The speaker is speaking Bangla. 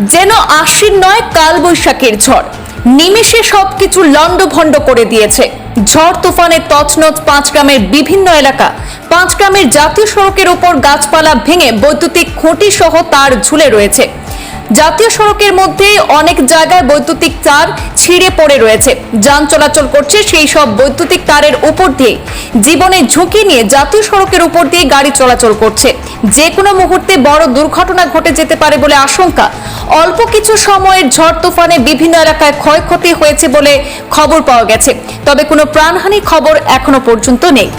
যেন আশ্বিন নয়, কালবৈশাখীর ঝড়। নিমেষে সবকিছু লণ্ডভণ্ড করে দিয়েছে। ঝড় তুফানের তছনছ পাঁচ গ্রামের বিভিন্ন এলাকা। পাঁচ গ্রামের জাতীয় সড়কের উপর গাছপালা ভেঙে বৈদ্যুতিক খুঁটি সহ তার ঝুলে রয়েছে। জাতীয় সড়কের মধ্যে অনেক জায়গায় বৈদ্যুতিক তার ছিঁড়ে পড়ে রয়েছে। যান চলাচল করছে সেই সব বৈদ্যুতিক তারের উপর দিয়ে জীবনে ঝুঁকি নিয়ে জাতীয় সড়কের উপর দিয়ে গাড়ি চলাচল করছে। যে কোনো মুহূর্তে বড় দুর্ঘটনা ঘটে যেতে পারে বলে আশঙ্কা। অল্প কিছু সময়ের ঝড় তুফানে বিভিন্ন এলাকায় ক্ষয়ক্ষতি হয়েছে বলে খবর পাওয়া গেছে। তবে কোনো প্রাণহানি খবর এখনও পর্যন্ত নেই।